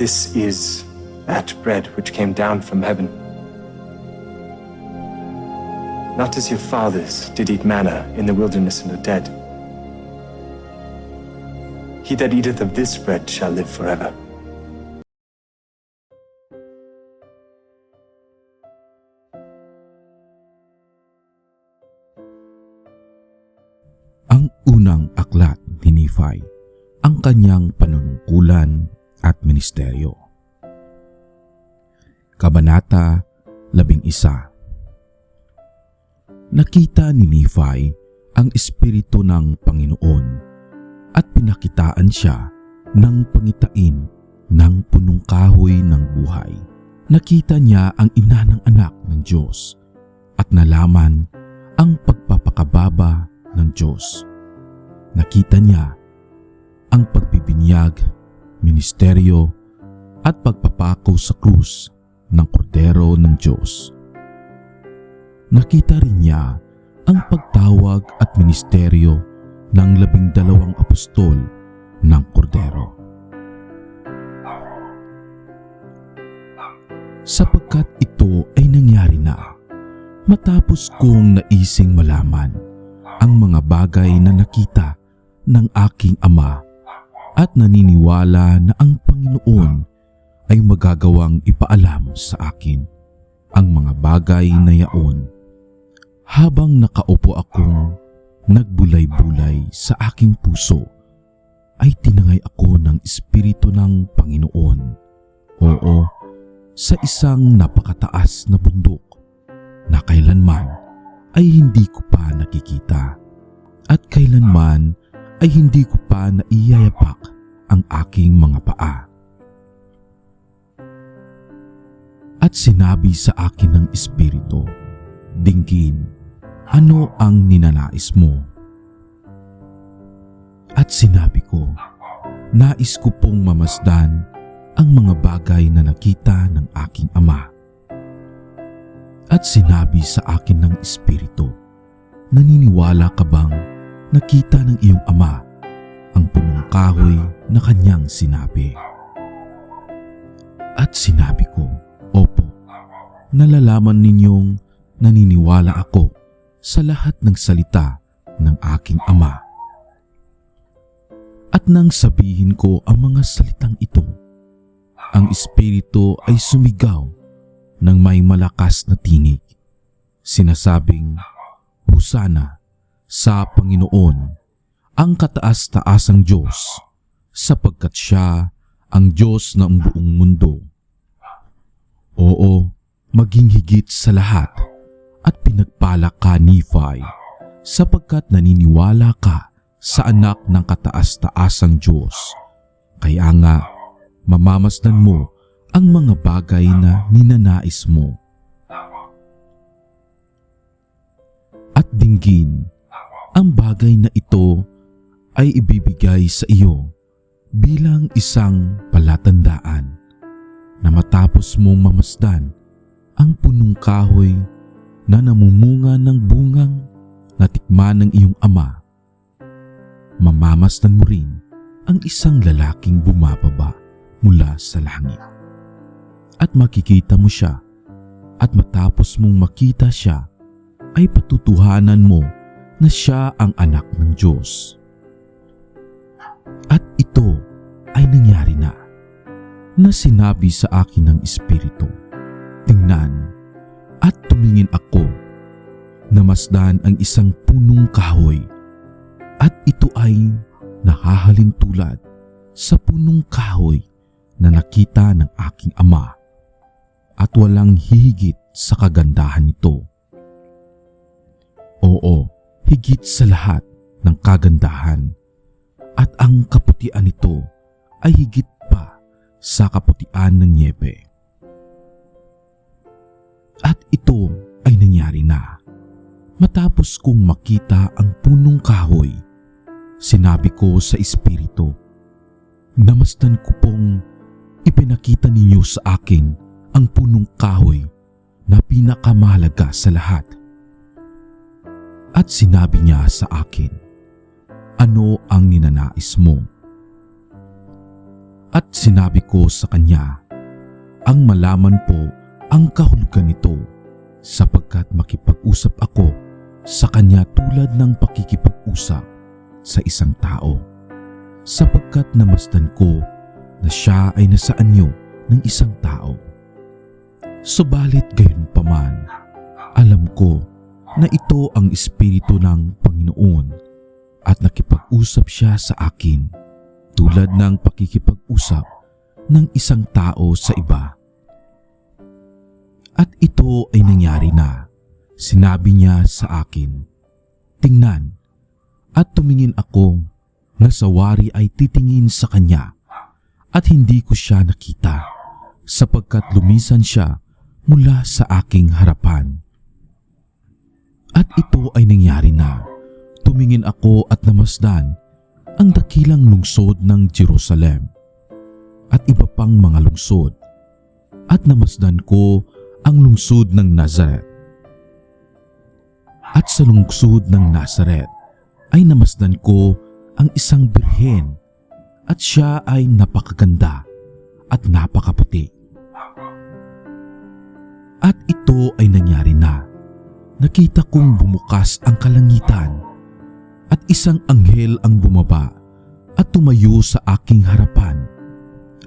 This is that bread which came down from heaven. Not as your fathers did eat manna in the wilderness and are dead. He that eateth of this bread shall live forever. ang unang aklat ni Nephi, ang kanyang panunungkulan at ministeryo. Kabanata 11 Nakita ni Nephi ang Espiritu ng Panginoon at pinakitaan siya ng pangitain ng punong kahoy ng buhay. Nakita niya ang ina ng anak ng Diyos at nalaman ang pagpapakababa ng Diyos. Nakita niya ang pagbibinyag, ministeryo at pagpapako sa krus ng kordero ng Diyos. Nakita rin niya ang pagtawag at ministeryo ng labing dalawang apostol ng kordero. Sapagkat ito ay nangyari na matapos kong naising malaman ang mga bagay na nakita ng aking ama at naniniwala na ang Panginoon ay magagawang ipaalam sa akin ang mga bagay na yaon. Habang nakaupo akong nagbulay-bulay sa aking puso, ay tinangay ako ng Espiritu ng Panginoon. Oo, sa isang napakataas na bundok na kailanman ay hindi ko pa nakikita at kailanman ay hindi ko pa naiyayapak ang aking mga paa. At sinabi sa akin ng Espiritu, Dinggin, ano ang ninanais mo? At sinabi ko, nais ko pong mamasdan ang mga bagay na nakita ng aking ama. At sinabi sa akin ng Espiritu, naniniwala ka bang nakita ng iyong ama ang punong kahoy na kanyang sinabi? At sinabi ko, Opo, nalalaman ninyong naniniwala ako sa lahat ng salita ng aking ama. At nang sabihin ko ang mga salitang ito, ang Espiritu ay sumigaw ng may malakas na tinig. Sinasabing, Husana sa Panginoon, ang kataas-taasang Diyos, sapagkat siya ang Diyos ng buong mundo. Oo, maging higit sa lahat at pinagpala ka Nephi sapagkat naniniwala ka sa anak ng kataas-taasang Diyos. Kaya nga, mamamasdan mo ang mga bagay na ninanais mo. At dinggin, ang bagay na ito ay ibibigay sa iyo bilang isang palatandaan na matapos mong mamasdan ang punong kahoy na namumunga ng bungang natikman ng iyong ama. Mamamasdan mo rin ang isang lalaking bumababa mula sa langit. At makikita mo siya at matapos mong makita siya ay patutuhanan mo na siya ang anak ng Diyos. At ito ay nangyari na na sinabi sa akin ng Espiritu. Tingnan at tumingin ako namasdan ang isang punong kahoy at ito ay nahahalin tulad sa punong kahoy na nakita ng aking ama at walang hihigit sa kagandahan nito. Oo, higit sa lahat ng kagandahan at ang kaputian nito ay higit pa sa kaputian ng niebe. At ito ay nangyari na. Matapos kong makita ang punong kahoy, sinabi ko sa Espiritu, Namasdan ko pong ipinakita ninyo sa akin ang punong kahoy na pinakamahalaga sa lahat. At sinabi niya sa akin, Ano ang ninanais mo? At sinabi ko sa kanya, ang malaman po ang kahulugan nito sapagkat makipag-usap ako sa kanya tulad ng pakikipag-usap sa isang tao. Sapagkat namasdan ko na siya ay nasa anyo ng isang tao. Subalit gayon paman, alam ko na ito ang Espiritu ng Panginoon at nakipag-usap siya sa akin tulad ng pakikipag-usap ng isang tao sa iba. At ito ay nangyari na. Sinabi niya sa akin, Tingnan, at tumingin ako na sa wari ay titingin sa kanya at hindi ko siya nakita sapagkat lumisan siya mula sa aking harapan. At ito ay nangyari na. Tumingin ako at namasdan ang dakilang lungsod ng Jerusalem at iba pang mga lungsod at namasdan ko ang lungsod ng Nazareth. At sa lungsod ng Nazareth ay namasdan ko ang isang birhen at siya ay napakaganda at napakaputi. At ito ay nangyari na. Nakita kong bumukas ang kalangitan at isang anghel ang bumaba at tumayo sa aking harapan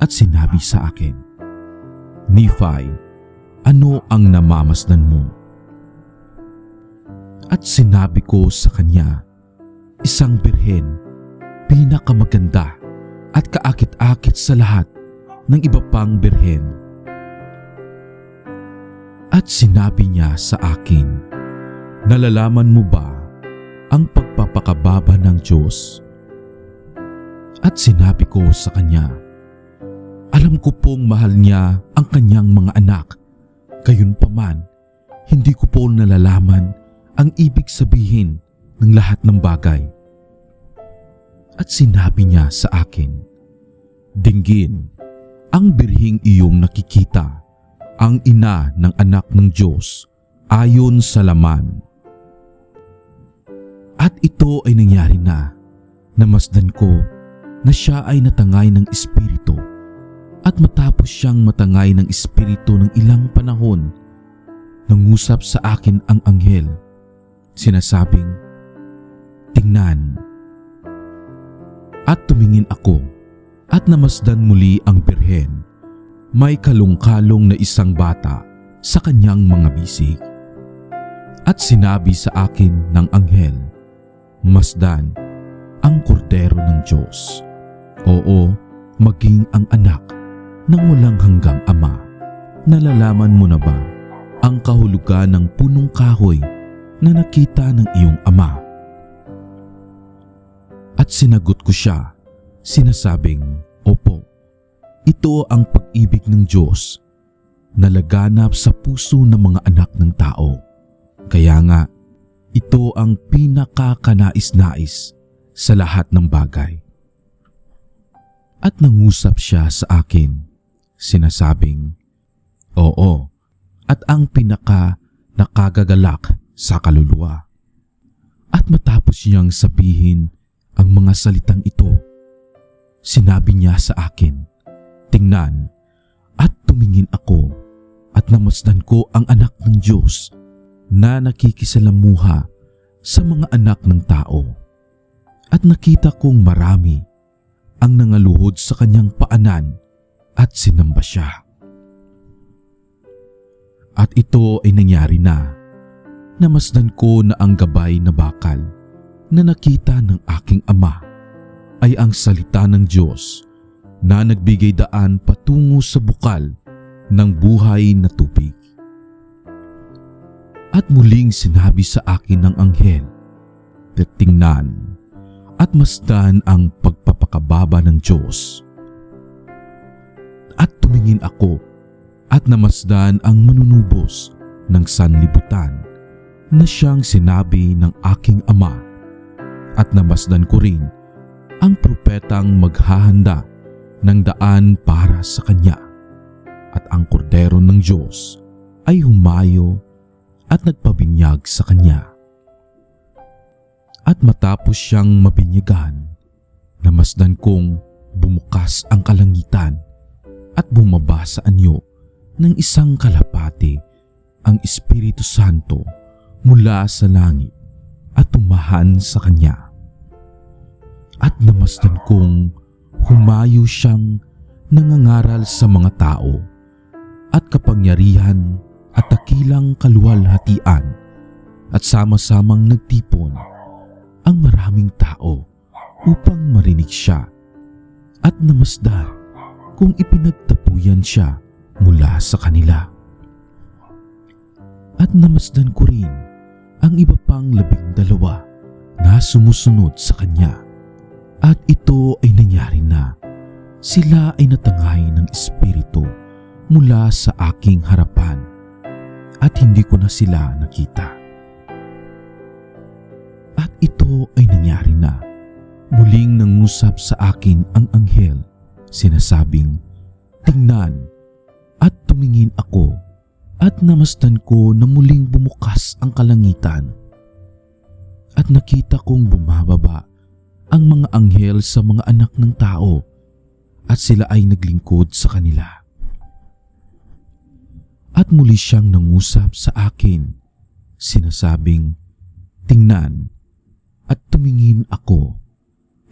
at sinabi sa akin, Nephi, ano ang namamasdan mo? At sinabi ko sa kanya, isang birhen, pinakamaganda at kaakit-akit sa lahat ng iba pang birhen. At sinabi niya sa akin, Nalalaman mo ba ang pagpapakababa ng Diyos? At sinabi ko sa kanya, Alam ko pong mahal niya ang kanyang mga anak. Gayunpaman, hindi ko po nalalaman ang ibig sabihin ng lahat ng bagay. At sinabi niya sa akin, Dinggin, ang birhing iyong nakikita, ang ina ng anak ng Diyos, ayon sa laman. At ito ay nangyari na, namasdan ko na siya ay natangay ng Espiritu at matapos siyang matangay ng Espiritu ng ilang panahon, nangusap sa akin ang anghel, sinasabing, Tingnan. At tumingin ako at namasdan muli ang birhen. May kalungkalong na isang bata sa kanyang mga bisig. At sinabi sa akin ng anghel, Masdan ang kordero ng Diyos. Oo, maging ang anak ng walang hanggang ama. Nalalaman mo na ba ang kahulugan ng punong kahoy na nakita ng iyong ama? At sinagot ko siya, sinasabing, Opo, ito ang pag-ibig ng Diyos na laganap sa puso ng mga anak ng tao. Kaya nga, ito ang pinakakanais-nais sa lahat ng bagay. At nangusap siya sa akin, sinasabing, Oo, at ang pinaka nakagagalak sa kaluluwa. At matapos niyang sabihin ang mga salitang ito, sinabi niya sa akin, Tingnan, at tumingin ako at namasdan ko ang anak ng Diyos na nakikisalamuha sa mga anak ng tao. At nakita kong marami ang nangaluhod sa kanyang paanan at sinamba siya. At ito ay nangyari na. Namasdan ko na ang gabay na bakal na nakita ng aking ama ay ang salita ng Diyos na nagbigay daan patungo sa bukal ng buhay na tubig. At muling sinabi sa akin ng anghel, Tingnan at masdan ang pagpapakababa ng Diyos. At tumingin ako at namasdan ang manunubos ng sanlibutan na siyang sinabi ng aking ama at namasdan ko rin ang propetang maghahanda ng daan para sa kanya at ang kordero ng Diyos ay humayo at nagpabinyag sa kanya. At matapos siyang mabinyagan, namasdan kong bumukas ang kalangitan at bumaba sa anyo ng isang kalapate ang Espiritu Santo mula sa langit at tumahan sa kanya. At namasdan kong humayo siyang nangangaral sa mga tao at kapangyarihan at takilang kaluwalhatian at sama-samang nagtipon ang maraming tao upang marinig siya at namasdan kung ipinagtapuyan siya mula sa kanila. At namasdan ko rin ang iba pang labing dalawa na sumusunod sa kanya. At ito ay nangyari na sila ay natangay ng Espiritu mula sa aking harapan at hindi ko na sila nakita. At ito ay nangyari na. Muling nangusap sa akin ang anghel, sinasabing, Tingnan, at tumingin ako, at namasdan ko na muling bumukas ang kalangitan. At nakita kong bumababa ang mga anghel sa mga anak ng tao, at sila ay naglingkod sa kanila. At muli siyang nangusap sa akin, sinasabing, Tingnan, at tumingin ako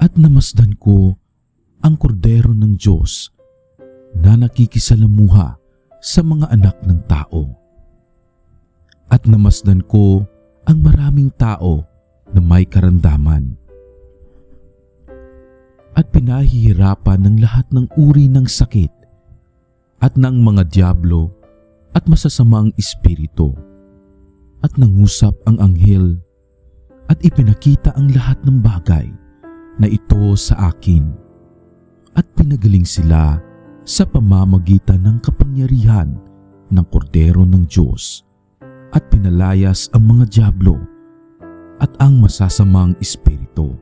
at namasdan ko ang kordero ng Diyos na nakikisalamuha sa mga anak ng tao. At namasdan ko ang maraming tao na may karandaman. At pinahihirapan ng lahat ng uri ng sakit at ng mga diablo at masasamang espiritu. At nangusap ang anghel at ipinakita ang lahat ng bagay na ito sa akin at pinagaling sila sa pamamagitan ng kapangyarihan ng kordero ng Diyos at pinalayas ang mga diablo at ang masasamang espiritu.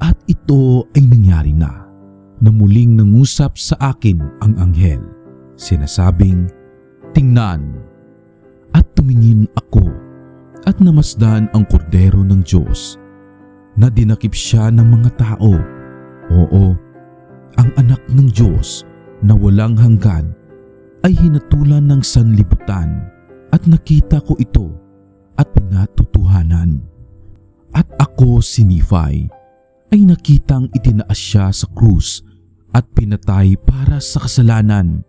At ito ay nangyari na na muling nangusap sa akin ang anghel, sinasabing, Tingnan, at tumingin ako at namasdan ang kordero ng Diyos na dinakip siya ng mga tao. Oo, ang anak ng Diyos na walang hanggan ay hinatulan ng sanlibutan at nakita ko ito at pinatutuhanan. At ako si Nephi ay nakitang itinaas siya sa krus at pinatay para sa kasalanan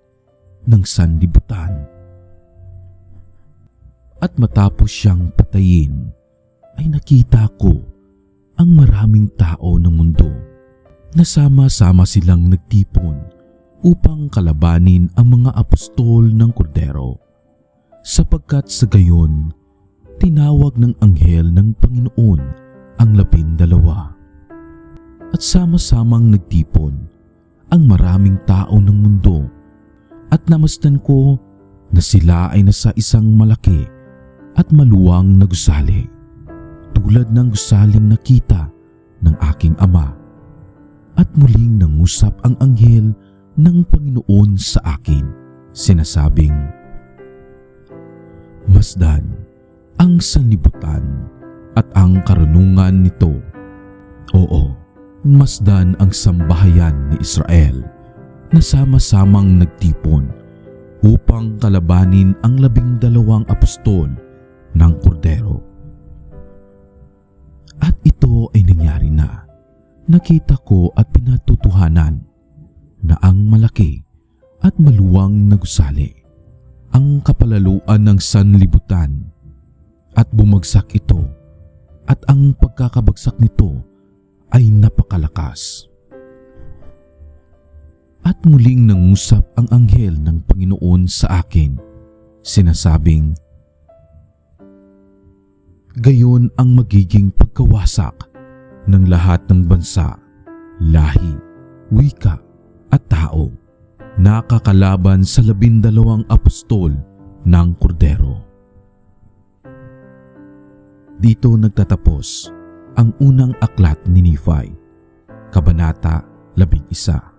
ng sanlibutan. At matapos siyang patayin ay nakita ko ang maraming tao ng mundo na sama-sama silang nagtipon upang kalabanin ang mga apostol ng kordero. Sapagkat sa gayon, tinawag ng anghel ng Panginoon ang labindalawa. At sama-samang nagtipon ang maraming tao ng mundo at namasdan ko na sila ay nasa isang malaki at maluwang na gusali tulad ng gusaling nakita ng aking ama. At muling nangusap ang anghel ng Panginoon sa akin, sinasabing, Masdan ang sanlibutan at ang karunungan nito. Oo, masdan ang sambahayan ni Israel na sama-samang nagtipon upang kalabanin ang labing dalawang apostol ng kordero. At ito ay nangyari na. Nakita ko at pinatutuhanan na ang malaki at maluwang na gusali ang kapalaluan ng sanlibutan at bumagsak ito at ang pagkakabagsak nito ay napakalakas. At muling nangusap ang anghel ng Panginoon sa akin, sinasabing, gayon ang magiging pagkawasak ng lahat ng bansa, lahi, wika at tao nakakalaban sa labindalawang apostol ng kordero. Dito nagtatapos ang unang aklat ni Nephi, Kabanata 11.